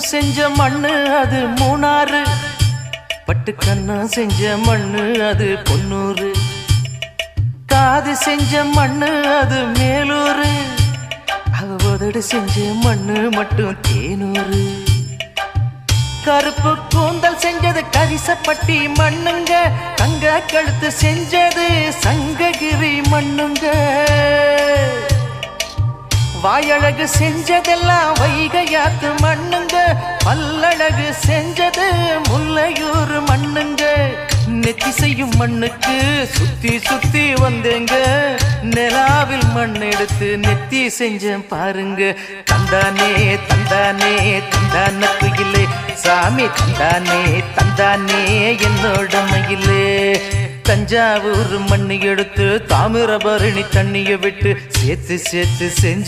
செஞ்ச மண்ணு அது மூணாறு. பட்டு கண்ணா செஞ்ச மண்ணு அது பொன்னூறு. காது செஞ்ச மண்ணு அது மேலூரு அவ உதடு செஞ்ச மண்ணு மட்டும் தேனூரு கருப்பு கூந்தல் செஞ்சது கரிசப்பட்டி மண்ணுங்க. தங்க கழுத்து செஞ்சது சங்ககிரி மண்ணுங்க. வாயழகு செஞ்சதெல்லாம் வைகையாத்து மண்ணு. செஞ்சது முல்லையூர் மண்ணுங்க. நெத்தி செய்யும் மண்ணுக்கு சுத்தி சுத்தி வந்தேங்க. நிலாவில் மண் எடுத்து நெத்தி செஞ்சேன் பாருங்க. தந்தானே தந்தானே தந்தான குயிலே சாமி தந்தானே தந்தானே என்னோட மயிலே. தஞ்சாவூர் மண்ணு எடுத்து தாமிரபரணி தண்ணியை விட்டு சேர்த்து சேர்த்து செஞ்சு